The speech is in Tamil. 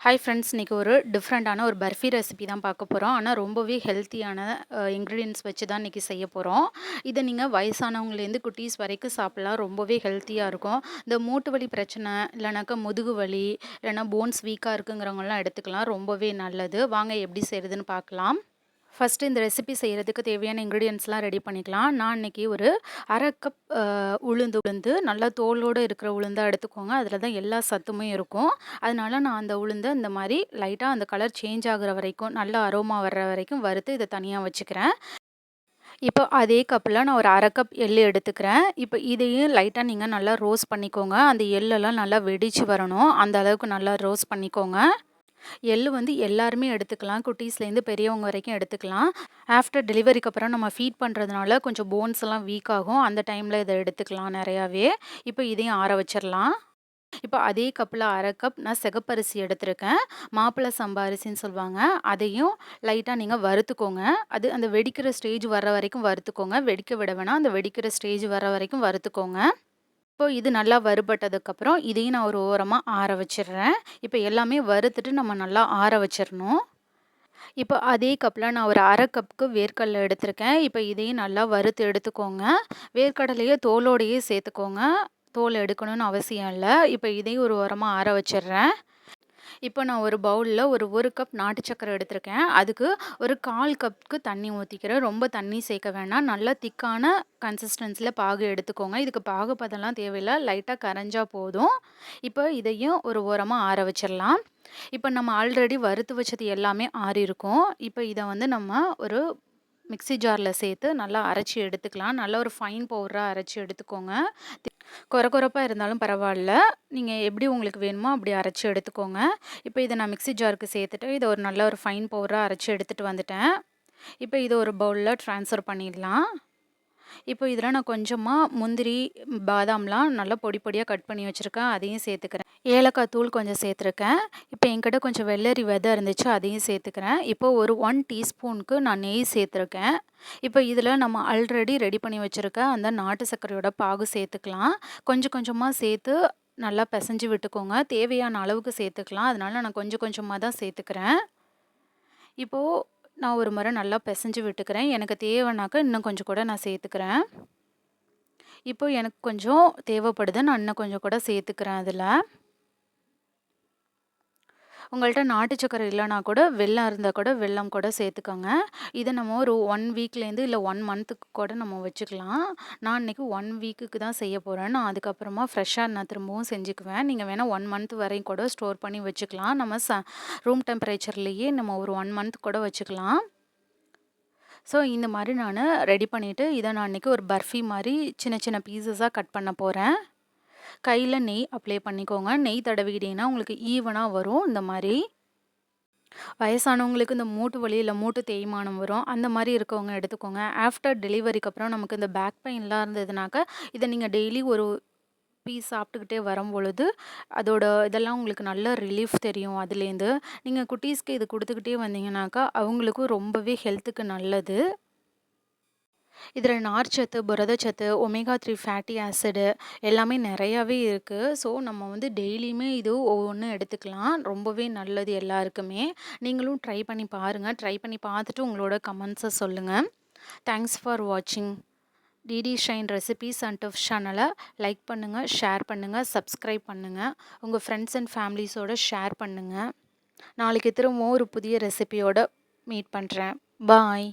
ஹாய் ஃப்ரெண்ட்ஸ் இன்றைக்கி ஒரு டிஃப்ரெண்ட்டான ஒரு பர்ஃபி ரெசிபி தான் பார்க்க போகிறோம் ஆனால் ரொம்பவே ஹெல்த்தியான இன்க்ரீடியன்ஸ் வச்சு தான் இன்றைக்கி செய்ய போகிறோம் இதை நீங்கள் வயசானவங்கலேருந்து குட்டீஸ் வரைக்கும் சாப்பிட்லாம். ரொம்பவே ஹெல்த்தியாக இருக்கும். இந்த மூட்டு வலி பிரச்சனை இல்லைனாக்கா முதுகு வலி இல்லைனா போன்ஸ் வீக்காக இருக்குங்கிறவங்களாம் எடுத்துக்கலாம். ரொம்பவே நல்லது. வாங்க எப்படி செய்கிறதுன்னு பார்க்கலாம். ஃபஸ்ட்டு இந்த ரெசிபி செய்கிறதுக்கு தேவையான இன்க்ரீடியன்ஸ்லாம் ரெடி பண்ணிக்கலாம். நான் இன்றைக்கி ஒரு அரை கப் உளுந்து உளுந்து நல்லா தோலோடு இருக்கிற உளுந்தாக எடுத்துக்கோங்க. அதில் தான் எல்லா சத்துமே இருக்கும். அதனால நான் அந்த உளுந்தை இந்த மாதிரி லைட்டாக அந்த கலர் சேஞ்ச் ஆகிற வரைக்கும் நல்லா அரோமா வர்ற வரைக்கும் வறுத்து இதை தனியாக வச்சுக்கிறேன். இப்போ அதே கப்பில் நான் ஒரு அரை கப் எள் எடுத்துக்கிறேன். இப்போ இதையும் லைட்டாக நீங்கள் நல்லா ரோஸ் பண்ணிக்கோங்க. அந்த எள்ளெல்லாம் நல்லா வெடித்து வரணும். அந்த அளவுக்கு நல்லா ரோஸ் பண்ணிக்கோங்க. எள்ளு வந்து எல்லாருமே எடுத்துக்கலாம். குட்டீஸ்லேருந்து பெரியவங்க வரைக்கும் எடுத்துக்கலாம். ஆஃப்டர் டெலிவரிக்கு அப்புறம் நம்ம ஃபீட் பண்ணுறதுனால கொஞ்சம் போன்ஸ் எல்லாம் வீக் ஆகும். அந்த டைமில் இதை எடுத்துக்கலாம் நிறையாவே. இப்போ இதையும் ஆற வச்சிடலாம். இப்போ அதே கப்பில் அரை கப் நான் சிகப்பரிசி எடுத்திருக்கேன். மாப்பிள்ளை சம்பா அரிசின்னு சொல்லுவாங்க. அதையும் லைட்டாக நீங்கள் வறுத்துக்கோங்க. அது அந்த வெடிக்கிற ஸ்டேஜ் வர வரைக்கும் வறுத்துக்கோங்க. வெடிக்க விட வேணாம். அந்த வெடிக்கிற ஸ்டேஜ் வர வரைக்கும் வறுத்துக்கோங்க. இப்போ இது நல்லா வறுபட்டதுக்கப்புறம் இதையும் நான் ஒரு ஓரமாக ஆற வச்சிடுறேன். இப்போ எல்லாமே வறுத்துட்டு நம்ம நல்லா ஆற வச்சிடணும். இப்போ அதே கப்பில் நான் ஒரு அரை கப்புக்கு வேர்க்கடலை எடுத்திருக்கேன். இப்போ இதையும் நல்லா வறுத்து எடுத்துக்கோங்க. வேர்க்கடலையே தோலோடையே சேர்த்துக்கோங்க. தோல் எடுக்கணும்னு அவசியம் இல்லை. இப்போ இதையும் ஒரு ஓரமாக ஆற வச்சிடுறேன். இப்போ நான் ஒரு பவுலில் ஒரு ஒரு கப் நாட்டு சக்கரை எடுத்திருக்கேன். அதுக்கு ஒரு கால் கப்புக்கு தண்ணி ஊற்றிக்கிறேன் ரொம்ப தண்ணி சேர்க்க வேணாம். நல்லா திக்கான கன்சிஸ்டன்சியில் பாகு எடுத்துக்கோங்க. இதுக்கு பாகு பதம்லாம் தேவையில்லை. லைட்டாக கரைஞ்சால் போதும். இப்போ இதையும் ஒரு ஓரமாக ஆற வச்சிடலாம். இப்போ நம்ம ஆல்ரெடி வறுத்து வச்சது எல்லாமே ஆறியிருக்கோம் இப்போ இதை வந்து நம்ம ஒரு மிக்சி ஜாரில் சேர்த்து நல்லா அரைச்சி எடுத்துக்கலாம். நல்லா ஒரு ஃபைன் பவுடராக அரைச்சி எடுத்துக்கோங்க. கொர கொரப்பாக இருந்தாலும் பரவாயில்ல நீங்கள் எப்படி உங்களுக்கு வேணுமோ அப்படி அரைச்சி எடுத்துக்கோங்க. இப்போ இதை நான் மிக்சி ஜாருக்கு சேர்த்துட்டு இதை ஒரு நல்ல ஒரு ஃபைன் பவுடராக அரைச்சி எடுத்துகிட்டு வந்துட்டேன். இப்போ இதை ஒரு பவுலில் ட்ரான்ஸ்ஃபர் பண்ணிடலாம். இப்போ இதில் நான் கொஞ்சமாக முந்திரி பாதாம்லாம் நல்லா பொடி பொடியாக கட் பண்ணி வச்சுருக்கேன். அதையும் சேர்த்துக்கிறேன். ஏலக்காய் தூள் கொஞ்சம் சேர்த்துருக்கேன். இப்போ என்கிட்ட கொஞ்சம் வெள்ளரி விதை இருந்துச்சு அதையும் சேர்த்துக்கிறேன். இப்போ ஒரு ஒன் டீஸ்பூனுக்கு நான் நெய் சேர்த்துருக்கேன். இப்போ இதில் நம்ம ஆல்ரெடி ரெடி பண்ணி வச்சுருக்க அந்த நாட்டு சர்க்கரையோட பாகு சேர்த்துக்கலாம். கொஞ்சம் கொஞ்சமாக சேர்த்து நல்லா பிசைஞ்சு விட்டுக்கோங்க. தேவையான அளவுக்கு சேர்த்துக்கலாம். அதனால நான் கொஞ்சம் கொஞ்சமாக தான் சேர்த்துக்கிறேன். இப்போது நான் ஒரு முறை நல்லா பிசைஞ்சு விட்டுக்கிறேன். எனக்கு தேவைனாக்கா இன்னும் கொஞ்சம் கூட நான் சேர்த்துக்கிறேன். இப்போ எனக்கு கொஞ்சம் தேவைப்படுது. நான் இன்னும் கொஞ்சம் கூட சேர்த்துக்கிறேன் அதில். உங்கள்கிட்ட நாட்டு சக்கரை இல்லைனா கூட வெள்ளம் இருந்தால் கூட வெள்ளம் கூட சேர்த்துக்கோங்க இதை நம்ம ஒரு ஒன் வீக்லேருந்து இல்லை ஒன் மந்த்துக்கு கூட நம்ம வச்சுக்கலாம். நான் இன்றைக்கி ஒன் வீக்குக்கு தான் செய்ய போகிறேன் நான் அதுக்கப்புறமா ஃப்ரெஷ்ஷாக நான் திரும்பவும் செஞ்சுக்குவேன். நீங்கள் வேணால் ஒன் மந்த் வரையும் கூட ஸ்டோர் பண்ணி வச்சுக்கலாம். நம்ம ச ரூம் டெம்பரேச்சர்லேயே நம்ம ஒரு ஒன் மந்த் கூட வச்சுக்கலாம். ஸோ இந்த மாதிரி நான் ரெடி பண்ணிவிட்டு இதை நான் இன்றைக்கி ஒரு பர்ஃபி மாதிரி சின்ன சின்ன பீசஸாக கட் பண்ண போகிறேன் கையில் நெய் அப்ளை பண்ணிக்கோங்க. நெய் தடவிக்கிட்டிங்கன்னா உங்களுக்கு ஈவனாக வரும். இந்த மாதிரி வயசானவங்களுக்கு இந்த மூட்டு வலி இல்லை மூட்டு தேய்மானம் வரும். அந்த மாதிரி இருக்கவங்க எடுத்துக்கோங்க. ஆஃப்டர் டெலிவரிக்கு அப்புறம் நமக்கு இந்த பேக் பெயின்லாம் இருந்ததுனாக்கா இதை நீங்கள் டெய்லி ஒரு பீஸ் சாப்பிட்டுக்கிட்டே வரும் பொழுது அதோட இதெல்லாம் உங்களுக்கு நல்ல ரிலீஃப் தெரியும் அதுலேருந்து. நீங்கள் குட்டீஸ்க்கு இது கொடுத்துக்கிட்டே வந்தீங்கன்னாக்கா அவங்களுக்கும் ரொம்பவே ஹெல்த்துக்கு நல்லது. இதில் நார்ச்சத்து புரதச்சத்து ஒமேகா த்ரீ ஃபேட்டி ஆசிடு எல்லாமே நிறையாவே இருக்குது ஸோ நம்ம வந்து டெய்லியுமே இது ஒவ்வொன்றும் எடுத்துக்கலாம். ரொம்பவே நல்லது எல்லாருக்குமே. நீங்களும் ட்ரை பண்ணி பாருங்கள் ட்ரை பண்ணி பார்த்துட்டு உங்களோட கமெண்ட்ஸை சொல்லுங்கள் தேங்க்ஸ் ஃபார் வாட்சிங் DD Shine recipes and tips சேனலை லைக் பண்ணுங்கள் ஷேர் பண்ணுங்கள் சப்ஸ்கிரைப் பண்ணுங்கள் உங்கள் ஃப்ரெண்ட்ஸ் அண்ட் ஃபேமிலிஸோடு ஷேர் பண்ணுங்கள் நாளைக்கு திரும்பவும் ஒரு புதிய ரெசிபியோடு மீட் பண்ணுறேன் பாய்